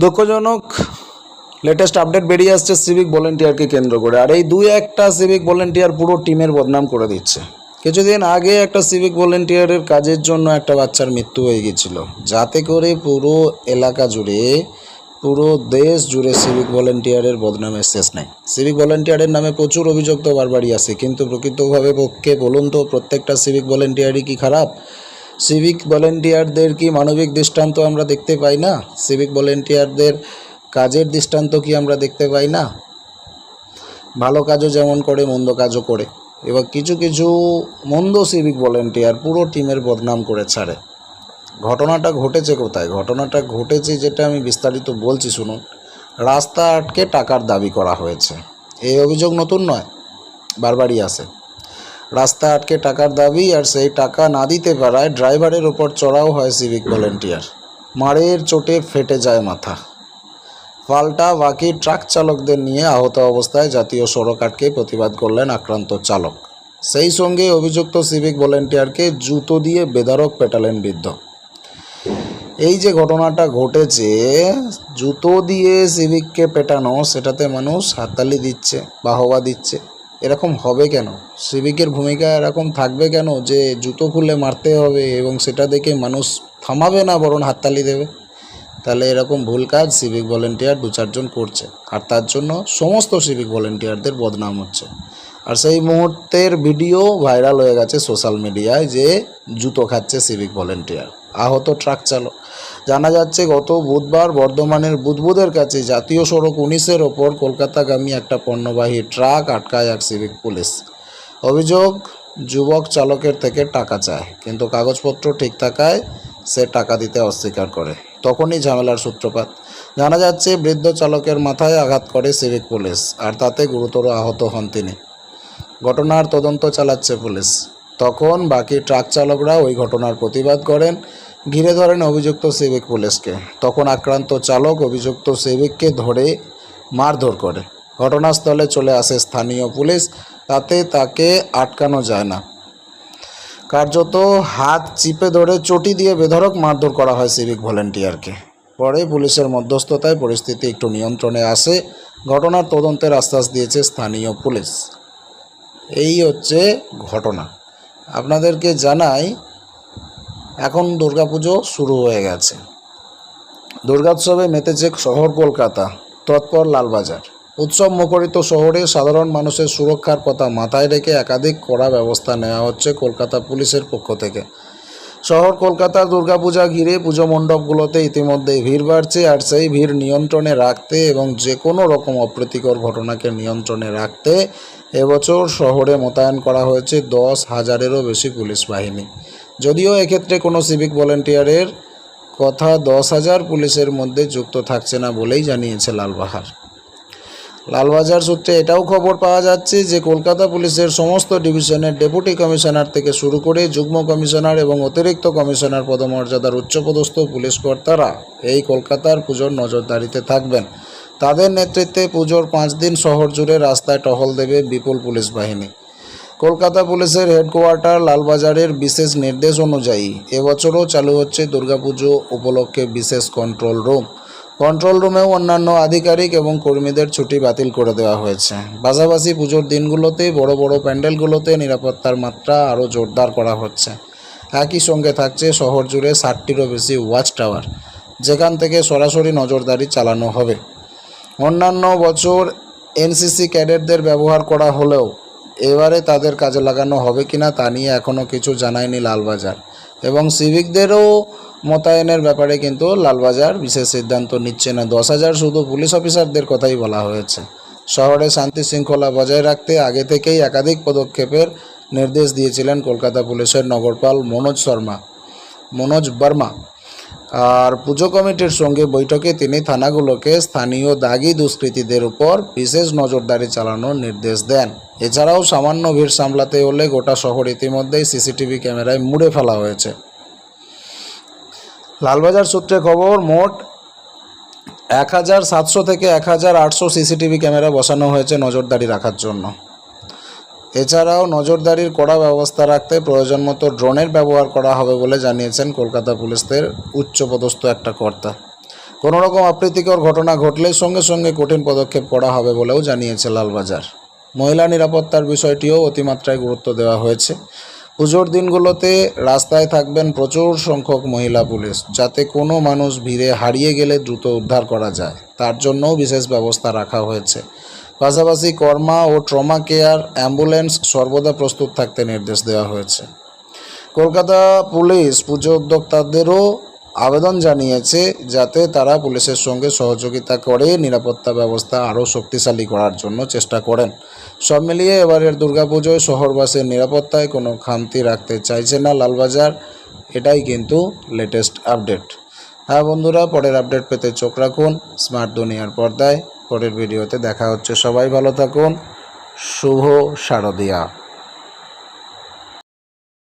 দুঃখজনক latest update বেরিয়ে আসছে সিভিক ভলেন্টিয়ারকে কেন্দ্র করে। আর এই দুই একটা সিভিক ভলেন্টিয়ার পুরো টিমের বদনাম করে দিচ্ছে। কিছুদিন আগে একটা সিভিক ভলেন্টিয়ারের কাজের জন্য একটা বাচ্চার মৃত্যু হয়ে গেছিল যাতে করে পুরো এলাকা জুড়ে, পুরো দেশ জুড়ে সিভিক ভলেন্টিয়ারের বদনামের শেষ নাই। সিভিক ভলেন্টিয়ারের নামে প্রচুর অভিযোগ তো বারবারই আছে, কিন্তু প্রকৃতভাবে পক্ষে বলুন তো প্রত্যেকটা সিভিক ভলেন্টিয়ারই কি খারাপ? সিভিক ভলেন্টিয়ারদের কি মানবিক দৃষ্টান্ত আমরা দেখতে পাই না? সিভিক ভলেন্টিয়ারদের কাজের দৃষ্টান্ত কি আমরা দেখতে পাই না? ভালো কাজও যেমন করে, মন্দ কাজও করে। এবার কিছু কিছু মন্দ সিভিক ভলেন্টিয়ার পুরো টিমের বদনাম করে ছাড়ে। ঘটনাটা ঘটেছে কোথায়? ঘটনাটা ঘটেছে যেটা আমি বিস্তারিত বলছি, শুনুন। রাস্তা আটকে টাকার দাবি করা হয়েছে। এই অভিযোগ নতুন নয়, বারবারই আসে। রাস্তা আটকে টাকার দাবি আর সেই টাকা না দিতে পারায় ড্রাইভারের ওপর চড়াও হয় সিভিক ভলেন্টিয়ার। মারের চোটে ফেটে যায় মাথা। পাল্টা বাকি ট্রাক চালকদের নিয়ে আহত অবস্থায় জাতীয় সড়ক আটকে প্রতিবাদ করলেন আক্রান্ত চালক। সেই সঙ্গে অভিযুক্ত সিভিক ভলেন্টিয়ারকে জুতো দিয়ে বেদারক পেটালেন বৃদ্ধ। এই যে ঘটনাটা ঘটেছে, জুতো দিয়ে সিভিককে পেটানো, সেটাতে মানুষ হাততালি দিচ্ছে, বাহবা দিচ্ছে। এরকম হবে কেন? সিভিকের ভূমিকা এরকম থাকবে কেন যে জুতো খুলে মারতে হবে এবং সেটা দেখে মানুষ থামাবে না, বরং হাততালি দেবে? তাহলে এরকম ভুল কাজ সিভিক ভলেন্টিয়ার দু চারজন করছে। আর তার জন্য সমস্ত সিভিক ভলেন্টিয়ারদের বদনাম হচ্ছে। আর সেই মুহূর্তের ভিডিও ভাইরাল হয়ে গেছে সোশ্যাল মিডিয়ায় যে জুতো খাচ্ছে সিভিক ভলেন্টিয়ার। আহত ট্রাক চালক। জানা যাচ্ছে, গত বুধবার বর্ধমানের বুদবুদের কাছে জাতীয় সড়ক উনিশের ওপর কলকাতাগামী একটা পণ্যবাহী ট্রাক আটকায় এক সিভিক পুলিশ। অভিযোগ, যুবক চালকের থেকে টাকা চায়, কিন্তু কাগজপত্র ঠিক থাকায় সে টাকা দিতে অস্বীকার করে। তখনই ঝামেলার সূত্রপাত। জানা যাচ্ছে, বৃদ্ধ চালকের মাথায় আঘাত করে সিভিক পুলিশ, আর তাতে গুরুতর আহত হন তিনি। ঘটনার তদন্ত চালাচ্ছে পুলিশ। তখন বাকি ট্রাক চালকরা ওই ঘটনার প্রতিবাদ করেন, ঘিরে ধরেন অভিযুক্ত সিভিক পুলিশকে। তখন আক্রান্ত চালক অভিযুক্ত সিভিককে ধরে মারধর করে। ঘটনাস্থলে চলে আসে স্থানীয় পুলিশ, তাতে তাকে আটকানো যায় না। কার্যত হাত চিপে ধরে চটি দিয়ে বেধড়ক মারধর করা হয় সিভিক ভলেন্টিয়ারকে। পরে পুলিশের মধ্যস্থতায় পরিস্থিতি একটু নিয়ন্ত্রণে আসে, ঘটনার তদন্তের আশ্বাস দিয়েছে স্থানীয় পুলিশ। এই হচ্ছে ঘটনা। আপনাদেরকে জানাই, এখন দুর্গাপুজো শুরু হয়ে গেছে। দুর্গোৎসবে মেতেছে শহর কলকাতা, তৎপর লালবাজার। উৎসব মুখরিত শহরে সাধারণ মানুষের সুরক্ষার কথা মাথায় রেখে একাধিক কড়া ব্যবস্থা নেওয়া হচ্ছে কলকাতা পুলিশের পক্ষ থেকে। শহর কলকাতার দুর্গাপূজা ঘিরে পুজো মণ্ডপগুলোতে ইতিমধ্যেই ভিড় বাড়ছে আর সেই ভিড় নিয়ন্ত্রণে রাখতে এবং যে কোনো রকম অপ্রীতিকর ঘটনাকে নিয়ন্ত্রণে রাখতে এবছর শহরে মোতায়েন করা হয়েছে দশ হাজারেরও বেশি পুলিশ বাহিনী। যদিও এক্ষেত্রে কোনো সিভিক ভলেন্টিয়ারের কথা দশ হাজার পুলিশের মধ্যে যুক্ত থাকছে না বলেই জানিয়েছে লালবাহার। লালবাজার সূত্রে এটাও খবর পাওয়া যাচ্ছে যে কলকাতা পুলিশের সমস্ত ডিভিশনের ডেপুটি কমিশনার থেকে শুরু করে যুগ্ম কমিশনার এবং অতিরিক্ত কমিশনার পদমর্যাদার উচ্চপদস্থ পুলিশ কর্তারা এই কলকাতার পুজোর নজরদারিতে থাকবেন। তাদের নেতৃত্বে পুজোর পাঁচ দিন শহর জুড়ে রাস্তায় টহল দেবে বিপুল পুলিশ বাহিনী। কলকাতা পুলিশের হেডকোয়ার্টার লালবাজারের বিশেষ নির্দেশ অনুযায়ী এবছরও চালু হচ্ছে দুর্গাপুজো উপলক্ষে বিশেষ কন্ট্রোল রুম। কন্ট্রোল রুমেও অন্যান্য আধিকারিক এবং কর্মীদের ছুটি বাতিল করে দেওয়া হয়েছে। পাশাপাশি পুজোর দিনগুলোতে বড় বড় প্যান্ডেলগুলোতে নিরাপত্তার মাত্রা আরও জোরদার করা হচ্ছে। একই সঙ্গে থাকছে শহর জুড়ে ষাটটিরও বেশি ওয়াচ টাওয়ার, যেখান থেকে সরাসরি নজরদারি চালানো হবে। অন্যান্য বছর এনসিসি ক্যাডেটদের ব্যবহার করা হলেও এবারে তাদের কাজে লাগানো হবে কিনা তা নিয়ে এখনও কিছু জানায়নি লালবাজার। এবং সিভিকদেরও মোতায়েনের ব্যাপারে কিন্তু লালবাজার বিশেষ সিদ্ধান্ত নিচ্ছে না। দশ হাজার শুধু পুলিশ অফিসারদের কথাই বলা হয়েছে। শহরে শান্তি শৃঙ্খলা বজায় রাখতে আগে থেকেই একাধিক পদক্ষেপের নির্দেশ দিয়েছিলেন কলকাতা পুলিশের নগরপাল মনোজ শর্মা। মনোজ বর্মা আর পুজো কমিটির সঙ্গে বৈঠকে তিনি থানাগুলোকে স্থানীয় দাগি দুষ্কৃতীদের উপর বিশেষ নজরদারি চালানোর নির্দেশ দেন। এছাড়াও সামান্য ভিড় সামলাতে হলে গোটা শহর ইতিমধ্যেই সিসিটিভি ক্যামেরায় মুড়ে ফেলা হয়েছে। লালবাজার সূত্রে খবর, মোট এক হাজার সাতশো থেকে এক হাজার আটশো সিসিটিভি ক্যামেরা বসানো হয়েছে নজরদারি রাখার জন্য। এছাড়াও নজরদারির কড়া ব্যবস্থা রাখতে প্রয়োজন মতো ড্রোনের ব্যবহার করা হবে বলে জানিয়েছেন কলকাতা পুলিশের উচ্চপদস্থ একটা কর্তা। কোনো রকম অপ্রীতিকর ঘটনা ঘটলে সঙ্গে সঙ্গে কঠিন পদক্ষেপ করা হবে বলেও জানিয়েছে লালবাজার। মহিলা নিরাপত্তার বিষয়টিও অতিমাত্রায় গুরুত্ব দেওয়া হয়েছে। পুজোর দিনগুলোতে রাস্তায় থাকবেন প্রচুর সংখ্যক মহিলা পুলিশ, যাতে কোনো মানুষ ভিড়ে হারিয়ে গেলে দ্রুত উদ্ধার করা যায়। তার জন্যও বিশেষ ব্যবস্থা রাখা হয়েছে। পাশাপাশি কর্মা ও ট্রমা কেয়ার অ্যাম্বুলেন্স সর্বদা প্রস্তুত থাকতে নির্দেশ দেওয়া হয়েছে। কলকাতা পুলিশ পুজো উদ্যোক্তাদেরও আবেদন জানিয়েছে যাতে তারা পুলিশের সঙ্গে সহযোগিতা করে নিরাপত্তা ব্যবস্থা আরও শক্তিশালী করার জন্য চেষ্টা করেন। সব মিলিয়ে এবারের দুর্গাপুজোয় শহরবাসীর নিরাপত্তায় কোনো খামতি রাখতে চাইছে না লালবাজার। এটাই কিন্তু লেটেস্ট আপডেট হ্যাঁ বন্ধুরা, পরের আপডেট পেতে চোখ রাখুন। স্মার্ট দুনিয়ার পর্দায়। পরের ভিডিওতে দেখা হচ্ছে। সবাই ভালো থাকুন। শুভ শারদিয়া।